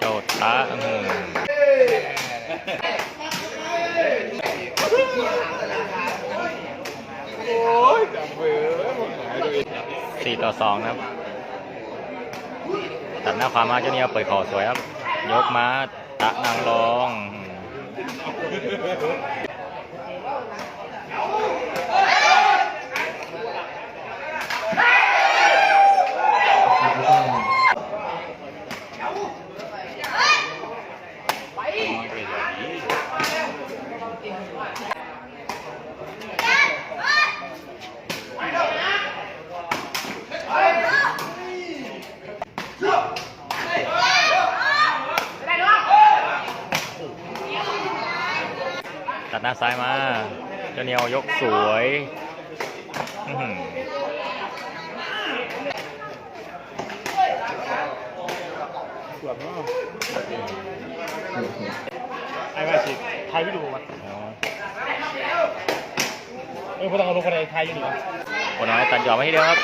โดดตาสี่ต่อสองนะครับ ตัดหน้าความมาเจ้าเนี่ยเปิดขอสวยครับ ยกมาตะนางรองอื้อหือ ตัดห น้าซ้ายมาเจ้าเหนียวยกสวยอื้อหือสวยมากไอ้ว่าสิไทยไม่ดูมันอ๋อเออพอต้องเอาลงคนในไทยอยู่นี่วะคนน้อยตัดหยอดมาที่เดียวครับ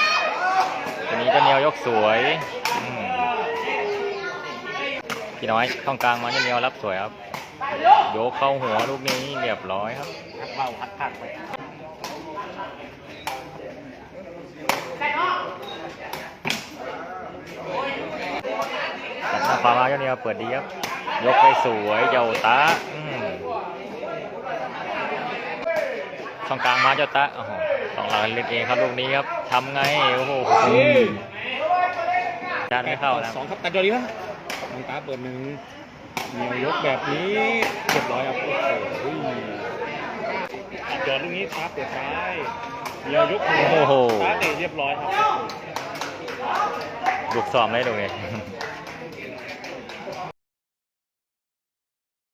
ตัวนี้เจ้าเหนียวยกสวยอื้อหือพี่น้อยช่องกลางมาเจ้าเหนียวรับสวยครับ ยกเข้าหัวลูกนี้เรียบร้อยครับหักเบาหักขาดไปตัดหน้าความมาเจ้าเหนียวเปิดดีครับ ยกไปสวยเจ้าตาอื้อช่องกลางมาเจ้าตาโอ้โหต้องเราเล่นเองครับลูกนี้ครับทำไง โอ้โหจานไม่เข้านะสองครับตัดยอดดีนะน้องตาเปิดหนึ่ง เหนียวยกแบบนี้เรียบร้อยครับโอ้โหตัดยอดลูกนี้ตาเปิดซ้ายเหนียวยกหัวโอ้โหตาเตะเรียบร้อยครับลูกซ้อมได้ดูไง